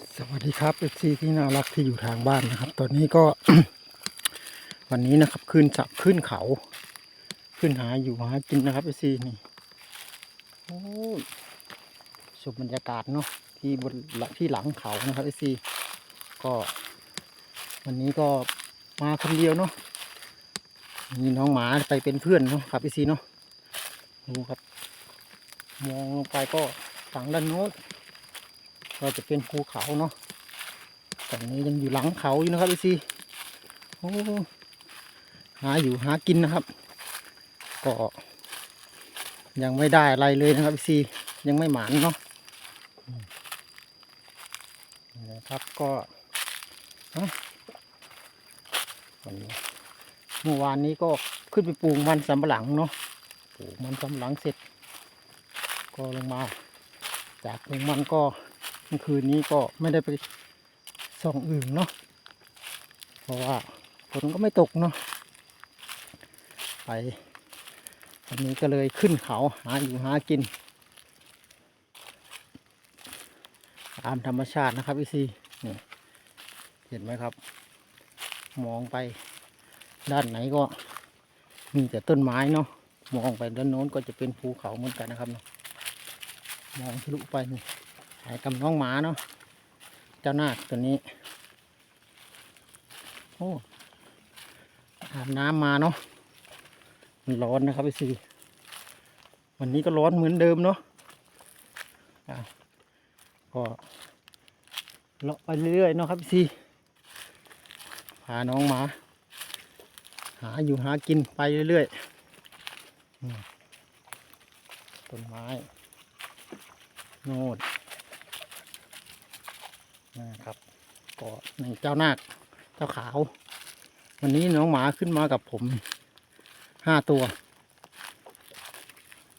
สวัสดีครับเอฟซีที่น่ารักที่อยู่ทางบ้านนะครับ ตอนนี้ก็ วันนี้นะครับขึ้นจับขึ้นเขา ขึ้นหาอยู่หากินนะครับเอฟซีนี่โอ้ยชมบรรยากาศเนาะที่บนที่หลังเขานะครับเอฟซีก็ วันนี้ก็มาคนเดียวเนาะมีน้องหมาไปเป็นเพื่อนเนาะครับเอฟซีเนาะดูครับ มองลงไปก็ฝั่งด้านโน้น ก็จะเป็นภูเขาเนาะตอนนี้ยังอยู่หลังเขาอยู่นะครับพี่ซีโอ้หาอยู่หากินนะครับ ก็ยังไม่ได้อะไรเลยนะครับพี่ซียังไม่หมานเนาะนะครับก็ฮะวันนี้เมื่อวานนี้ก็ขึ้นไปปลูกมันสำปะหลังเนาะปลูกมันสำปะหลังเสร็จ ก็ลงมา จากปลูกมันก็ เมื่อคืนนี้ก็ไม่ได้ไปส่องอื่นเนาะเพราะว่าฝนก็ไม่ตกเนาะไปวันนี้ก็เลยขึ้นเขาหาอยู่หากิน ตามธรรมชาตินะครับพี่ซีนี่เห็นไหมครับ มองไปด้านไหนก็มีแต่ต้นไม้เนาะมองไปด้านโน้นก็จะเป็นภูเขาเหมือนกันนะครับเนาะมองทะลุไปนี่ หายกับน้องหมาเนาะ เจ้านาคตัวนี้ โอ้ อาบน้ำมาเนาะ มันร้อนนะครับพี่ซีวันนี้ก็ร้อนเหมือนเดิมเนาะอะก็เลาะไปเรื่อยๆเนาะครับพี่ซีพาน้องหมา หาอยู่หากินไปเรื่อยๆต้นไม้ โน่น นะครับ ก็หนึ่งเจ้านาคเจ้าขาว วันนี้น้องหมาขึ้นมากับผมห้าตัว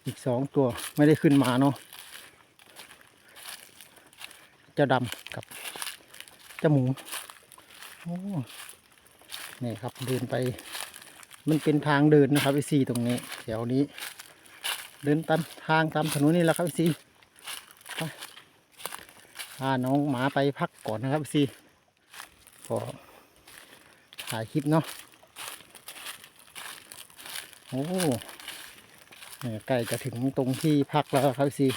อีกสองตัวไม่ได้ขึ้นมาเนาะเจ้าดำกับเจ้าหมูโอ้นี่ครับเดินไป มันเป็นทางเดินนะครับไอซีตรงนี้แถวนี้ เดินตามทางตามถนนนี่แหละครับไอซีพาน้องหมาไปพักก่อนนะครับสิก็ถ่ายคลิปเนาะโอ้เนี่ใกล้จะถึงตรงที่พักแล้วครับสิ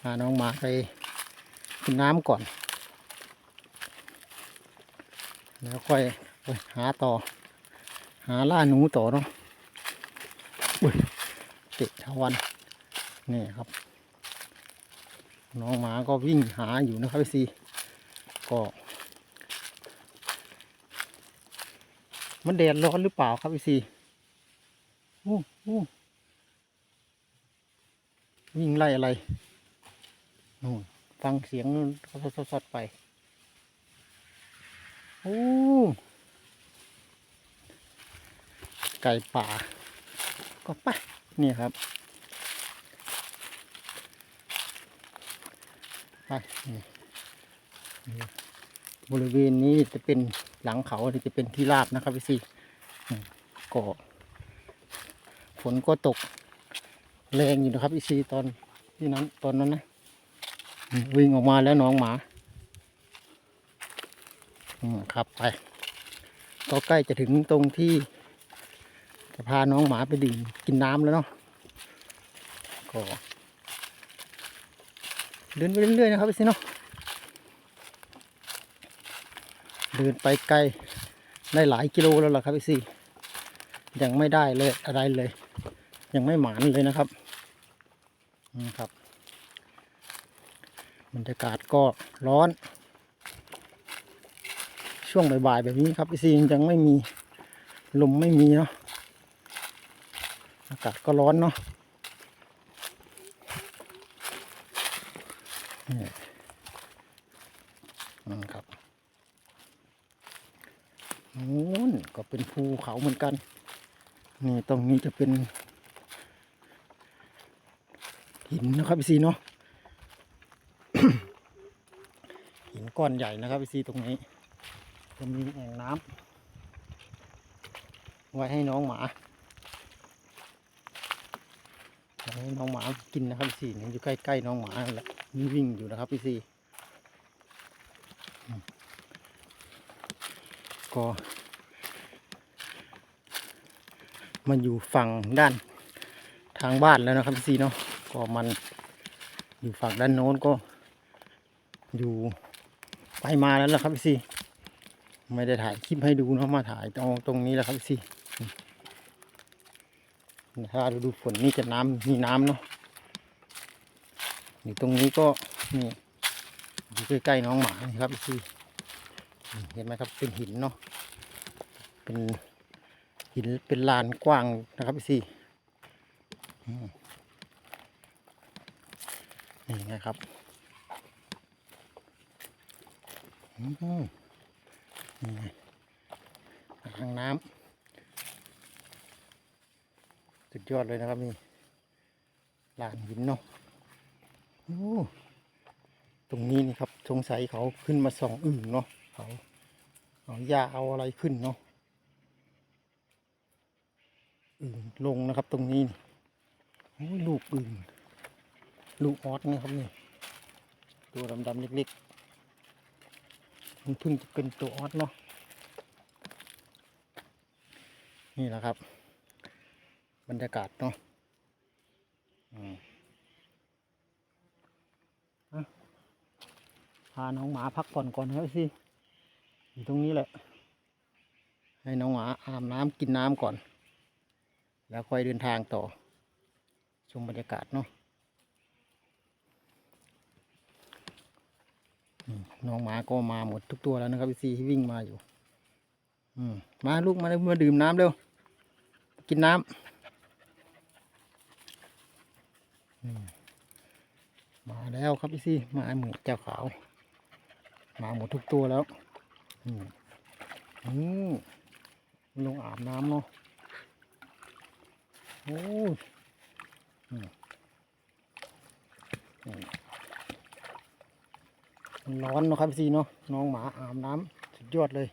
พาน้องหมาไปกินน้ำก่อน แล้วค่อยไปหาต่อ หาล่าหนูต่อเนาะอุ้ยเตะทวันนี่ครับ น้องหมาก็วิ่งหาอยู่นะครับพี่ซีก็ มันแดดร้อนหรือเปล่าครับพี่ซีโอ้โอ้วิ่งไล่อะไรนู่นฟังเสียงนู่นเขาสดๆไปโอ้ไก่ป่า ก็ไปนี่ครับ ไปนี่นี่ บริเวณนี้จะเป็นหลังเขาจะเป็นที่ราบนะครับพี่ซีก็ฝนก็ตกแรงอยู่นะครับพี่ซีตอนที่นั้นตอนนั้นนะวิ่งออกมาแล้วน้องหมาครับไป ก็ใกล้จะถึงตรงที่ จะพาน้องหมาไปดื่มกินน้ำแล้วเนาะก็ เดินไปเรื่อยๆนะครับพี่สิเนาะเดินไปไกลได้หลายกิโลแล้วล่ะครับพี่ซียังไม่ได้เลยอะไรเลย ยังไม่หมานเลยนะครับนี่ครับบรรยากาศก็ร้อน ช่วงบ่ายๆแบบนี้ครับพี่ซียังไม่มีลมไม่มีเนาะอากาศก็ร้อนเนาะ นี่นั่นครับนู้นก็เป็นภูเขาเหมือนกัน นี่ตรงนี้จะเป็น หินนะครับพี่ซีเนาะหินก้อนใหญ่นะครับพี่ซีตรงนี้จะมีแอ่งน้ำไว้ให้น้องหมาให้น้องหมากินนะครับพี่ซีนี่อยู่ใกล้ๆน้องหมาแหละ วิ่งอยู่นะครับพี่ซีก็มันอยู่ฝั่งด้านทางบ้านแล้วนะครับซีเนาะก็มันอยู่ฝั่งด้านโน้นก็อยู่ไปมาแล้วละครับซีไม่ได้ถ่ายคลิปให้ดูเนาะมาถ่ายตรงตรงนี้แหละครับซีถ้าฤดูฝนนี่จะน้ำมีน้ำเนาะ อยู่ตรงนี้ก็นี่อยู่ใกล้ๆน้องหมานี่ครับซีเห็นไหมครับเป็นหินเนาะเป็นหินเป็นลานกว้างนะครับพี่นี่นะครับนี่ไงอ่างน้ำสุดยอดเลยนะครับนี่ลานหินเนาะ ตรงนี้นี่ครับสงสัยเขาขึ้นมาส่องอึ่งเนาะเขาเอาหญ้าเอาอะไรขึ้นเนาะอึ่งลงนะครับตรงนี้นี่โอ้ลูกอึ่งลูกออสนะครับนี่ตัวดำๆเล็กๆมันเพิ่งจะเป็นตัวออสเนาะนี่แหละครับ บรรยากาศเนาะอืมอะ พาน้องหมาพักผ่อนก่อนครับสิอยู่ตรงนี้แหละ ให้น้องหมาอาบน้ำกินน้ำก่อน แล้วค่อยเดินทางต่อ ชมบรรยากาศเนาะน้องหมาก็มาหมดทุกตัวแล้วนะครับพี่ซีที่วิ่งมาอยู่ อืมมาลูกมาเลยมาดื่มน้ำเร็ว กินน้ำอืมมาแล้วครับพี่ซีมาหมูเจ้าขาว มาหมดทุกตัวแล้วอืมอืมลงอาบน้ำเนาะโอ้ยอืมอืมมันร้อนเนาะครับพี่ซีเนาะน้องหมาอาบน้ำสุดยอดเลย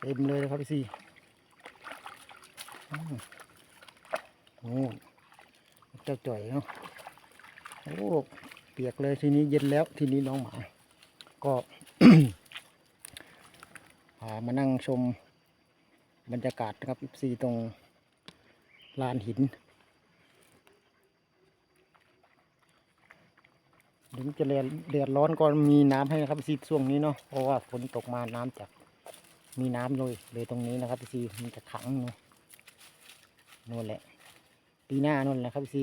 เต็มเลยนะครับพี่ซีอืมโอ้เจ้าจ่อยเนาะโอ้เปียกเลยทีนี้เย็นแล้วทีนี้น้องหมา ก็พามานั่งชมบรรยากาศนะครับพี่ซีตรงลานหินถึงจะเดือดเดือร้อนก็มีน้ำให้นะครับซีช่วงนี้เนาะเพราะว่าฝนตกมาน้ำจากมีน้ำเลยเลยตรงนี้นะครับซีมันจะขังเนาะนู่นแหละ ปีหน้านู่นแหละครับซี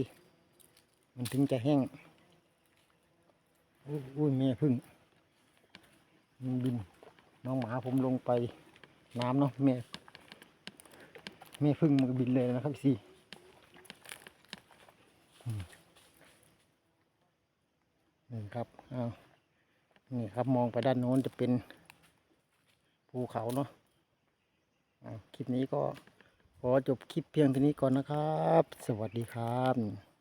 มันถึงจะแห้งอุ้ยแม่พึ่ง มันบิน น้องหมาผมลงไปน้ำเนาะแม่แม่พึ่งมันบินเลยนะครับสิอืมนี่ครับอ้าวนี่ครับมองไปด้านโน้นจะเป็นภูเขาเนาะคลิปนี้ก็ขอจบคลิปเพียงเท่านี้ก่อนนะครับ สวัสดีครับ